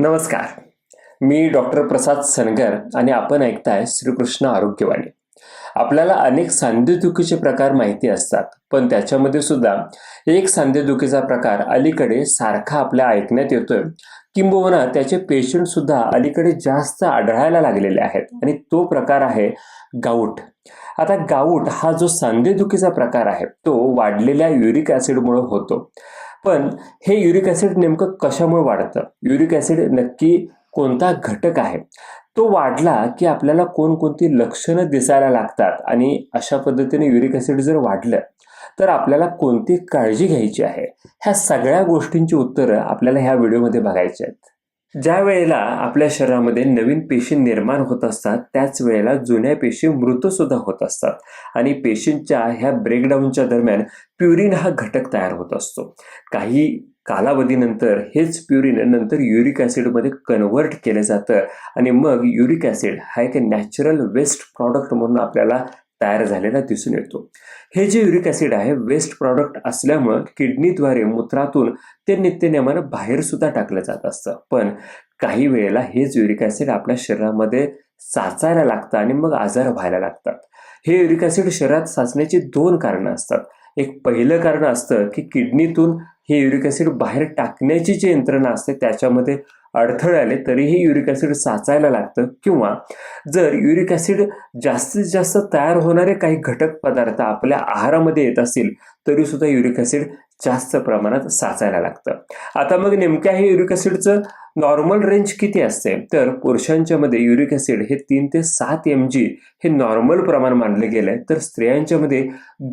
नमस्कार. मी डॉक्टर प्रसाद सनगर आणि आपण ऐकताय श्रीकृष्ण आरोग्यवाणी. आपल्याला अनेक सांधेदुखीचे प्रकार माहिती असतात पण त्याच्यामध्ये सुद्धा एक सांधेदुखीचा प्रकार अलीकडे सारखा आपल्या ऐकण्यात येतोय. किंबहुना त्याचे पेशंट सुद्धा अलीकडे जास्त आढळायला लागलेले आहेत आणि तो प्रकार आहे गाऊट. आता गाऊट हा जो सांधेदुखीचा प्रकार आहे तो वाढलेल्या युरिक ॲसिडमुळे होतो. पण हे युरिक ॲसिड नेमकं कशामुळे वाढतं? युरिक ॲसिड नक्की कोणता घटक आहे? तो वाढला की आपल्याला कोणकोणती लक्षणं दिसायला लागतात आणि अशा पद्धतीने युरिक ॲसिड जर वाढलं तर आपल्याला कोणती काळजी घ्यायची आहे? ह्या सगळ्या गोष्टींची उत्तरं आपल्याला ह्या व्हिडिओमध्ये बघायची आहेत. ज्या वेळेला आपल्या शरीरामध्ये नवीन पेशी निर्माण होत असतात त्याच वेळेला जुन्या पेशी मृतसुद्धा होत असतात. आणि पेशींच्या ह्या ब्रेकडाऊनच्या दरम्यान प्युरिन हा घटक तयार होत असतो. काही कालावधीनंतर हेच प्युरिन नंतर युरिक ॲसिडमध्ये कन्व्हर्ट केलं जातं. आणि मग युरिक ॲसिड हा एक नॅचरल वेस्ट प्रॉडक्ट म्हणून आपल्याला तयार झालेला दिसून येतो. हे जे युरिक ॲसिड आहे वेस्ट प्रॉडक्ट असल्यामुळं किडनीद्वारे मूत्रातून ते नित्यनेमानं बाहेर सुद्धा टाकलं जात असतं. पण काही वेळेला हेच युरिक ॲसिड आपल्या शरीरामध्ये साचायला लागतं आणि मग आजार व्हायला लागतात. हे युरिक ॲसिड शरीरात साचण्याची दोन कारणं असतात. एक पहिलं कारण असतं की किडनीतून हे युरिक ॲसिड बाहेर टाकण्याची जी यंत्रणा असते त्याच्यामध्ये अडथळे आले तरीही युरिक ॲसिड साचायला लागतं. किंवा जर युरिक ॲसिड जास्तीत जास्त तयार होणारे काही घटक पदार्थ आपल्या आहारामध्ये येत असतील तरी सुद्धा युरिक ॲसिड जास्त प्रमाणात साचायला लागतं. आता मग नेमक्या हे युरिक ॲसिडचं नॉर्मल रेंज किती असते? तर पुरुषांच्या मध्ये युरिक ॲसिड हे तीन ते सात एम जी हे नॉर्मल प्रमाण मानले गेले तर स्त्रियांच्या मध्ये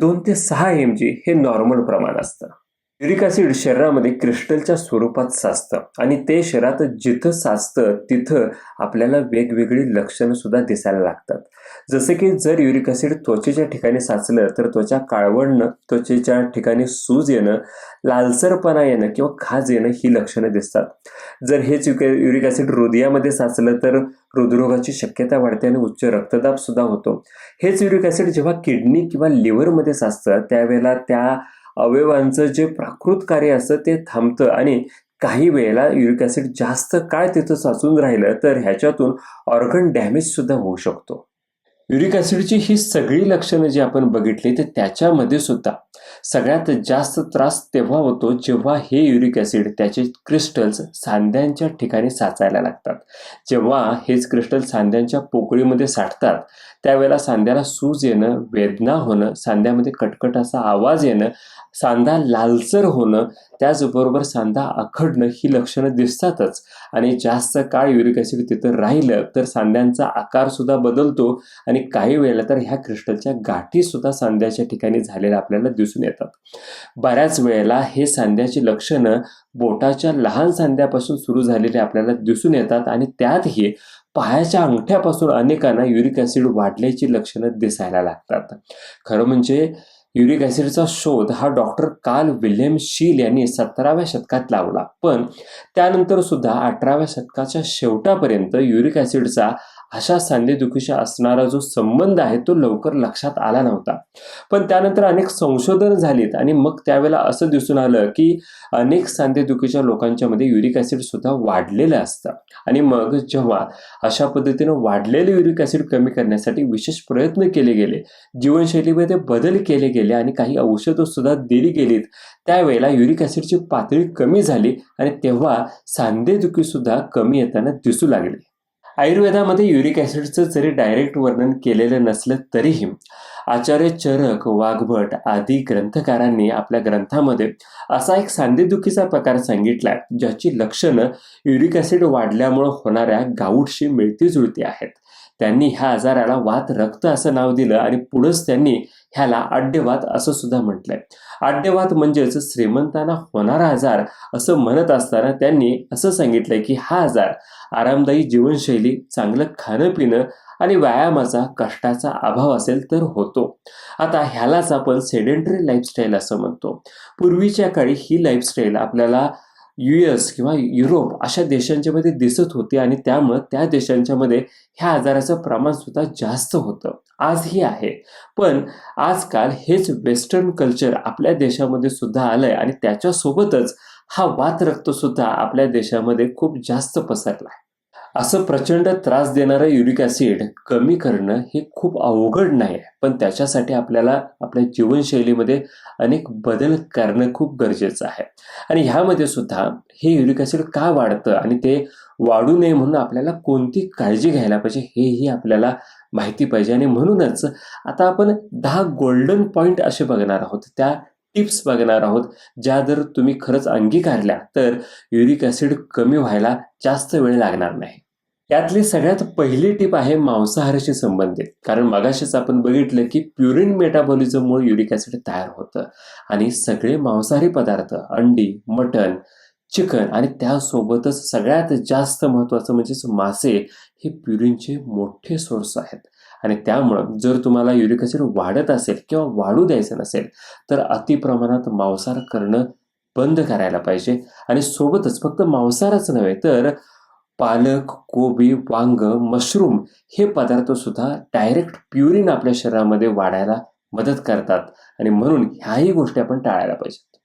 दोन ते सहा एम जी हे नॉर्मल प्रमाण असतं. युरिक ॲसिड शरीरामध्ये क्रिस्टलच्या स्वरूपात साचतं. आणि ते शरीरात जिथं साचतं तिथं आपल्याला वेगवेगळी लक्षणं सुद्धा दिसायला लागतात. जसे की जर युरिक ॲसिड त्वचेच्या ठिकाणी साचलं तर त्वचा काळवणं त्वचेच्या ठिकाणी सूज येणं लालसरपणा येणं किंवा खाज येणं ही लक्षणं दिसतात. जर हेच युके युरिक ॲसिड हृदयामध्ये साचलं तर हृदरोगाची शक्यता वाढते आणि उच्च रक्तदाब सुद्धा होतो. हेच युरिक ॲसिड जेव्हा किडनी किंवा लिव्हरमध्ये साचतं त्यावेळेला त्या अवयवांचं जे प्राकृत कार्य असतं ते थांबतं आणि काही वेळेला युरिक ॲसिड जास्त काळ तिथं साचून राहिलं तर ह्याच्यातून ऑर्गन डॅमेज सुद्धा होऊ शकतो. युरिक ॲसिडची ही सगळी लक्षणं जी आपण बघितली तर त्याच्यामध्ये सुद्धा. सगळ्यात जास्त त्रास तेव्हा होतो जेव्हा हे युरिक ॲसिड त्याचे क्रिस्टल्स सांध्यांच्या ठिकाणी साचायला लागतात. जेव्हा हेच क्रिस्टल सांध्यांच्या पोकळीमध्ये साठतात त्यावेळेला सांध्याला सूज येणं वेदना होणं सांध्यामध्ये कटकट असा आवाज येणं सांधा लालसर होणं त्याचबरोबर सांधा आखडणं ही लक्षणं दिसतातच. आणि जास्त काळ युरिक ॲसिड तिथं राहिलं तर सांध्यांचा आकार सुद्धा बदलतो आणि काही वेळेला तर ह्या क्रिस्टलच्या गाठी सुद्धा सांध्याच्या ठिकाणी झालेल्या आपल्याला दिसून येतात. बऱ्याच वेळेला हे सांध्याची लक्षणं बोटाच्या लहान सांध्यापासून सुरू झालेले आपल्याला दिसून येतात आणि त्यातही पायाच्या अंगठ्यापासून अनेकांना युरिक ॲसिड वाढल्याची लक्षणं दिसायला लागतात. खरं म्हणजे युरिक ॲसिडचा शोध हा डॉक्टर कार्ल विल्यम शील यांनी सतराव्या शतकात लावला. पण त्यानंतर सुद्धा अठराव्या शतकाच्या शेवटापर्यंत युरिक ॲसिडचा अशा सांधेदुखीशी असणारा जो संबंध आहे तो लवकर लक्षात आला नव्हता. पण त्यानंतर अनेक संशोधन झालीत आणि मग त्यावेळेला असं दिसून आलं की अनेक सांधेदुखीच्या लोकांच्या मध्ये युरिक ॲसिड सुद्धा वाढलेलं असतं. आणि मग जेव्हा अशा पद्धतीनं वाढलेले युरिक ॲसिड कमी करण्यासाठी विशेष प्रयत्न केले गेले जीवनशैलीमध्ये बदल केले गेले आणि काही औषधं सुद्धा दिली गेलीत त्यावेळेला युरिक ॲसिडची पातळी कमी झाली आणि तेव्हा सांधेदुखी सुद्धा कमी येताना दिसू लागली. आयुर्वेदामध्ये युरिक ॲसिडचं जरी डायरेक्ट वर्णन केलेलं नसलं तरीही आचार्य चरक वाघभट आदी ग्रंथकारांनी आपल्या ग्रंथामध्ये असा एक सांधेदुखीचा प्रकार सांगितला ज्याची लक्षणं युरिक ॲसिड वाढल्यामुळं होणाऱ्या गाऊटशी मिळती जुळती आहेत. त्यांनी ह्या आजाराला वात रक्त असं नाव दिलं आणि पुढंच त्यांनी ह्याला आड्यवात असं सुद्धा म्हटलंय. आड्यवात म्हणजेच श्रीमंतांना होणारा आजार असं म्हणत असताना त्यांनी असं सांगितलंय की हा आजार आरामदायी जीवनशैली चांगलं खाणं पिणं आणि व्यायामाचा कष्टाचा अभाव असेल तर होतो. आता ह्यालाच आपण सेडेंटरी लाईफस्टाईल असं म्हणतो. पूर्वीच्या काळी ही लाईफस्टाईल आपल्याला यू एस किंवा युरोप अशा देशांच्या मध्ये दिसत होते आणि त्यामुळं त्या देशांच्यामध्ये ह्या आजाराचं प्रमाण सुद्धा जास्त होतं. आजही आहे. पण आजकाल हेच वेस्टर्न कल्चर आपल्या देशामध्ये सुद्धा आलंय आणि त्याच्यासोबतच हा वात रक्त सुद्धा आपल्या देशामध्ये खूप जास्त पसरला आहे असं प्रचंड त्रास देणारं युरिक ॲसिड कमी करणं हे खूप अवघड नाही. आहे पण त्याच्यासाठी आपल्याला आपल्या जीवनशैलीमध्ये अनेक बदल करणं खूप गरजेचं आहे. आणि ह्यामध्ये सुद्धा हे युरिक ॲसिड का वाढतं आणि ते वाढू नये म्हणून आपल्याला कोणती काळजी घ्यायला पाहिजे हेही आपल्याला माहिती पाहिजे. आणि म्हणूनच आता आपण दहा गोल्डन पॉईंट असे बघणार आहोत. त्या टिप्स बघणार आहोत. ज्या जर तुम्ही खरंच अंगीकारल्या तर युरिक ॲसिड कमी व्हायला जास्त वेळ लागणार नाही. यातली सगळ्यात पहिली टीप आहे मांसाहाराशी संबंधित. कारण मगाशीच आपण बघितलं की प्युरिन मेटाबॉलिझममुळे युरिक ॲसिड तयार होतं. आणि सगळे मांसाहारी पदार्थ अंडी मटण चिकन आणि त्यासोबतच सगळ्यात जास्त महत्त्वाचं म्हणजेच मासे हे प्युरिनचे मोठे सोर्स आहेत. आणि त्यामुळं जर तुम्हाला युरिक ॲसिड वाढत असेल किंवा वाढू द्यायचं नसेल तर अतिप्रमाणात मांसाहार करणं बंद करायला पाहिजे. आणि सोबतच फक्त मांसाहारच नव्हे तर पालक कोबी वांग मशरूम हे पदार्थ सुद्धा डायरेक्ट प्युरिन आपल्या शरीरामध्ये वाढायला मदत करतात. आणि म्हणून ह्याही गोष्टी आपण टाळायला पाहिजेत.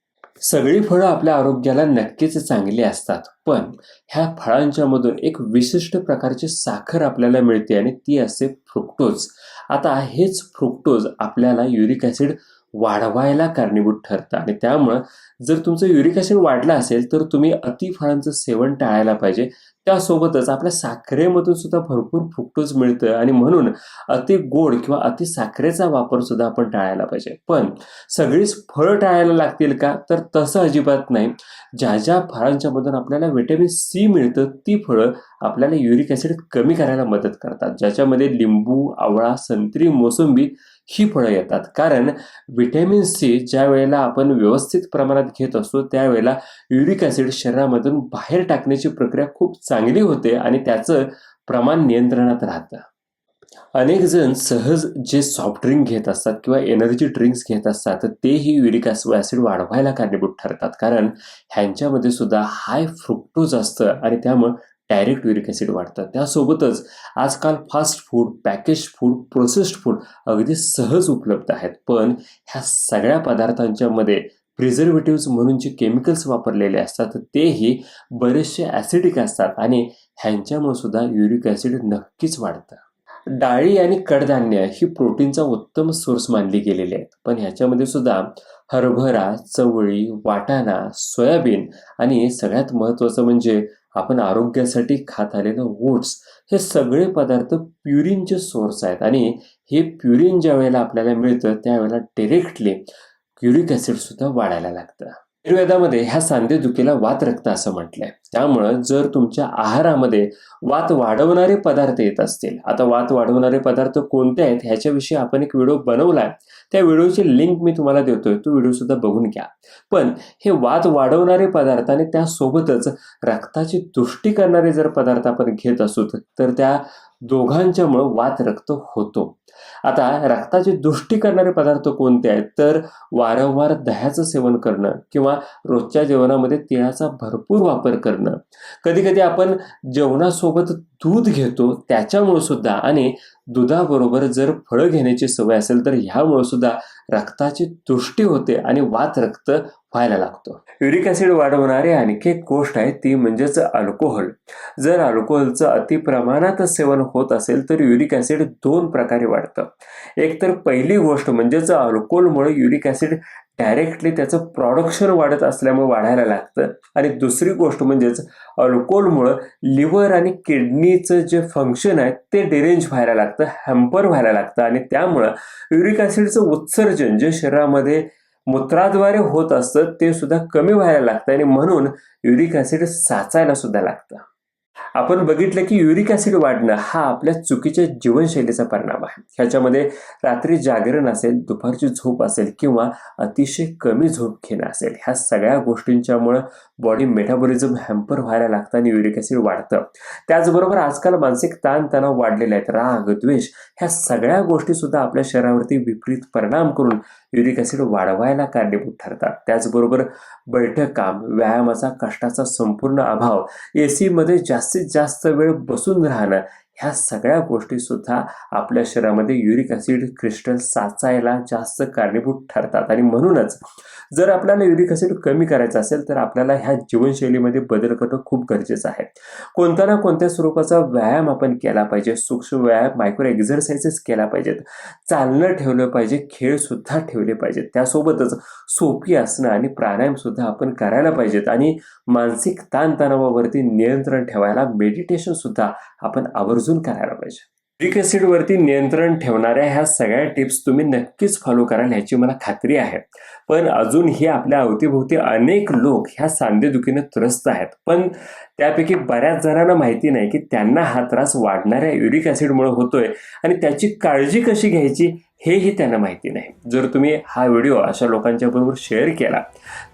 सगळी फळं आपल्या आरोग्याला नक्कीच चांगली असतात. पण ह्या फळांच्या मधून एक विशिष्ट प्रकारची साखर आपल्याला मिळते आणि ती असते फ्रुक्टोज आता हेच फ्रुक्टोज आपल्याला युरिक ॲसिड वाढवायला कारणीभूत ठरतं. आणि त्यामुळं जर तुमचं युरिक ॲसिड वाढलं असेल तर तुम्ही अति फळांचं सेवन टाळायला पाहिजे. त्यासोबतच आपल्या साखरेमधून सुद्धा भरपूर फ्रुक्टोज मिळतं आणि म्हणून अति गोड किंवा अति साखरेचा वापर सुद्धा आपण टाळायला पाहिजे. पण सगळीच फळं टाळायला लागतील का? तर तसं अजिबात नाही. ज्या ज्या फळांच्या मधून आपल्याला व्हिटॅमिन सी मिळतं ती फळं आपल्याला युरिक ॲसिड कमी करायला मदत करतात. ज्याच्यामध्ये लिंबू आवळा संत्री मोसंबी ही फळं येतात. कारण व्हिटॅमिन सी ज्या वेळेला आपण व्यवस्थित प्रमाणात घेत असतो त्यावेळेला युरिक ॲसिड शरीरामधून बाहेर टाकण्याची प्रक्रिया खूप चांगली होते आणि त्याचं प्रमाण नियंत्रणात राहतं. अनेक जण सहज जे सॉफ्ट ड्रिंक घेत असतात किंवा एनर्जी ड्रिंक्स घेत असतात तेही युरिक ॲसिड वाढवायला कारणीभूत ठरतात. कारण ह्यांच्यामध्ये सुद्धा हाय फ्रुक्टोज असतं आणि त्यामुळं डायरेक्ट युरिक ॲसिड वाढतं त्यासोबतच आजकाल fast food package food processed food अगदी सहज उपलब्ध आहेत. पण ह्या सगळ्या पदार्थांच्यामध्ये प्रिझर्वेटिव्ह म्हणून जे केमिकल्स वापरलेले असतात तेही बरेचसे ॲसिडिक असतात आणि ह्यांच्यामुळे सुद्धा युरिक ॲसिड नक्कीच वाढतं. डाळी आणि कडधान्य ही प्रोटीनचा उत्तम सोर्स मानली गेलेली आहेत. पण ह्याच्यामध्ये सुद्धा हरभरा चवळी वाटाणा सोयाबीन आणि सगळ्यात महत्त्वाचं म्हणजे आपण आरोग्यासाठी खात आलेलं ओट्स हे सगळे पदार्थ प्युरिनचे सोर्स आहेत. आणि हे प्युरिन ज्या वेळेला आपल्याला मिळतं त्यावेळेला डिरेक्टली क्युरिक ॲसिडसुद्धा वाढायला लागतं. आयुर्वेदामध्ये ह्या सांधेदुखीला वात रक्त असं म्हटलंय. त्यामुळं जर तुमच्या आहारामध्ये वात वाढवणारे पदार्थ येत असतील आता वात वाढवणारे पदार्थ कोणते आहेत ह्याच्याविषयी आपण एक व्हिडिओ बनवलाय त्या व्हिडिओची लिंक मी तुम्हाला देतोय तो व्हिडिओ सुद्धा बघून घ्या. पण हे वात वाढवणारे पदार्थ आणि त्यासोबतच रक्ताची तुष्टी करणारे जर पदार्थ आपण घेत असू तर त्या दोघांच्यामुळं वात रक्त होतो. आता रक्ताची दुष्टी करणारे पदार्थ कोणते आहेत? तर वारंवार दह्याचं सेवन करणं किंवा रोजच्या जेवणामध्ये तिळाचा भरपूर वापर करणं. कधी कधी आपण जेवणासोबत दूध घेतो त्याच्यामुळे सुद्धा आणि दुधाबरोबर जर फळं घेण्याची सवय असेल तर ह्यामुळे सुद्धा रक्ताची तुष्टी होते आणि वात रक्त व्हायला लागतो. युरिक ॲसिड वाढवणारी आणखी एक गोष्ट आहे ती म्हणजेच अल्कोहोल. जर अल्कोहोलचं अति प्रमाणात सेवन होत असेल तर युरिक ॲसिड दोन प्रकारे वाढतं. एक तर पहिली गोष्ट म्हणजेच अल्कोहोलमुळे युरिक ॲसिड डायरेक्टली त्याचं प्रॉडक्शन वाढत असल्यामुळे वाढायला लागतं. आणि दुसरी गोष्ट म्हणजेच अल्कोहोलमुळं लिव्हर आणि किडनीचं जे फंक्शन आहे ते डिरेंज व्हायला लागतं हॅम्पर व्हायला लागतं. आणि त्यामुळं युरिक ॲसिडचं उत्सर्जन जे शरीरामध्ये मूत्राद्वारे होत असतं ते सुद्धा कमी व्हायला लागतं. आणि म्हणून युरिक ॲसिड साचायला सुद्धा लागतं. आपण बघितलं की युरिक ॲसिड वाढणं हा आपल्या चुकीच्या जीवनशैलीचा परिणाम आहे. ह्याच्यामध्ये रात्री जागरण असेल दुपारची झोप असेल किंवा अतिशय कमी झोप घेणं असेल ह्या सगळ्या गोष्टींच्यामुळं बॉडी मेटाबॉलिझम हॅम्पर व्हायला लागतं आणि युरिक ॲसिड वाढतं. त्याचबरोबर आजकाल मानसिक ताणतणाव वाढलेले आहेत. राग द्वेष ह्या सगळ्या गोष्टी सुद्धा आपल्या शरीरावरती विपरीत परिणाम करून युरिक ॲसिड वाढवायला कारणीभूत ठरतात. त्याचबरोबर बैठक काम व्यायामाचा कष्टाचा संपूर्ण अभाव ए सीमध्ये जास्तीत जास्त वेळ बसून राहणं ह्या सगळ्या गोष्टी सुद्धा आपल्या शरीरामध्ये युरिक ॲसिड क्रिस्टल साचायला जास्त कारणीभूत ठरतात. आणि म्हणूनच जर आपल्याला युरिक ॲसिड कमी करायचं असेल तर आपल्याला ह्या जीवनशैलीमध्ये बदल करणं खूप गरजेचं आहे. कोणत्या ना कोणत्या स्वरूपाचा व्यायाम आपण केला पाहिजे सूक्ष्म व्यायाम मायक्रो एक्झरसाइजेस केला पाहिजेत चालणं ठेवलं पाहिजे खेळसुद्धा ठेवले पाहिजेत त्यासोबतच सोपी असणं आणि प्राणायामसुद्धा आपण करायला पाहिजेत. आणि मानसिक ताणतणावावरती नियंत्रण ठेवायला मेडिटेशनसुद्धा आपण आवर्जून करायला पाहिजे युरिक ॲसिडवरती नियंत्रण ठेवणाऱ्या ह्या सगळ्या टिप्स तुम्ही नक्कीच फॉलो कराल ह्याची मला खात्री आहे. पण अजूनही आपल्या अवतीभोवती अनेक लोक ह्या सांधेदुखीने त्रस्त आहेत. पण त्यापैकी बऱ्याच जणांना माहिती नाही की त्यांना हा त्रास वाढणाऱ्या युरिक ॲसिडमुळे होतोय आणि त्याची काळजी कशी घ्यायची हेही त्यांना माहिती नाही. जर तुम्ही हा व्हिडिओ अशा लोकांच्या बरोबर शेअर केला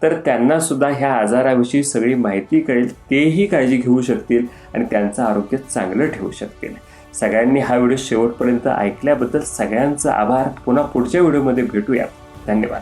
तर त्यांना सुद्धा ह्या आजाराविषयी सगळी माहिती कळेल तेही काळजी घेऊ शकतील आणि त्यांचं आरोग्य चांगलं ठेवू शकतील. सगळ्यांनी हा व्हिडिओ शेवटपर्यंत ऐकल्याबद्दल सगळ्यांचा आभार. पुन्हा पुढच्या व्हिडिओमध्ये भेटूया धन्यवाद.